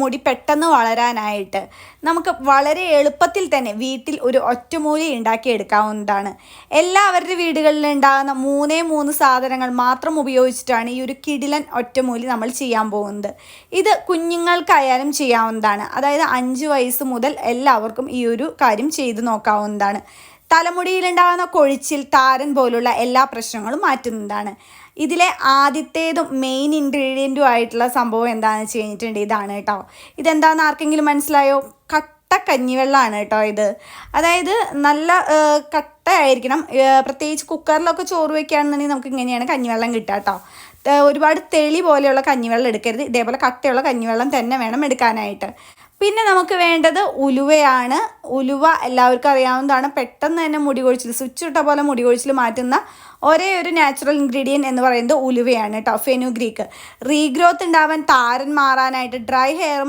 മുടി പെട്ടെന്ന് വളരാനായിട്ട് നമുക്ക് വളരെ എളുപ്പത്തിൽ തന്നെ വീട്ടിൽ ഒരു ഒറ്റമൂലി ഉണ്ടാക്കിയെടുക്കാവുന്നതാണ്. എല്ലാവരുടെ വീടുകളിൽ ഉണ്ടാകുന്ന മൂന്നേ മൂന്ന് സാധനങ്ങൾ മാത്രം ഉപയോഗിച്ചിട്ടാണ് ഈ ഒരു കിടിലൻ ഒറ്റമൂലി നമ്മൾ ചെയ്യാൻ പോകുന്നത്. ഇത് കുഞ്ഞുങ്ങൾക്കായാലും ചെയ്യാവുന്നതാണ്. അതായത് അഞ്ച് വയസ്സ് മുതൽ എല്ലാവർക്കും ഈ ഒരു കാര്യം ചെയ്തു നോക്കാവുന്നതാണ്. തലമുടിയിലുണ്ടാകുന്ന കൊഴിച്ചിൽ താരൻ പോലുള്ള എല്ലാ പ്രശ്നങ്ങളും മാറ്റുന്നതാണ്. ഇതിലെ ആദ്യത്തേതും മെയിൻ ഇൻഗ്രീഡിയന്റും ആയിട്ടുള്ള സംഭവം എന്താണെന്ന് വെച്ച് കഴിഞ്ഞിട്ടുണ്ട് ഇതാണ് കേട്ടോ. ഇതെന്താണെന്ന് ആർക്കെങ്കിലും മനസ്സിലായോ? കട്ട കഞ്ഞിവെള്ളമാണ് കേട്ടോ ഇത്. അതായത് നല്ല കട്ടയായിരിക്കണം. പ്രത്യേകിച്ച് കുക്കറിലൊക്കെ ചോറ് വയ്ക്കുകയാണെന്നുണ്ടെങ്കിൽ നമുക്ക് ഇങ്ങനെയാണ് കഞ്ഞിവെള്ളം കിട്ടുക കേട്ടോ. ഒരുപാട് തെളി പോലെയുള്ള കഞ്ഞിവെള്ളം എടുക്കരുത്. ഇതേപോലെ കട്ടയുള്ള കഞ്ഞിവെള്ളം തന്നെ വേണം എടുക്കാനായിട്ട്. പിന്നെ നമുക്ക് വേണ്ടത് ഉലുവയാണ്. ഉലുവ എല്ലാവർക്കും അറിയാവുന്നതാണ്. പെട്ടെന്ന് തന്നെ മുടി കൊഴിച്ചിൽ സ്വിച്ച് ഇട്ട പോലെ മുടി കൊഴിച്ചിൽ മാറ്റുന്ന ഒരേ ഒരു നാച്ചുറൽ ഇൻഗ്രീഡിയന്റ് എന്ന് പറയുന്നത് ഉലുവയാണ് കേട്ടോ ഫെനുഗ്രീക്ക് റീഗ്രോത്ത് ഉണ്ടാവാൻ താരൻ മാറാനായിട്ട് ഡ്രൈ ഹെയർ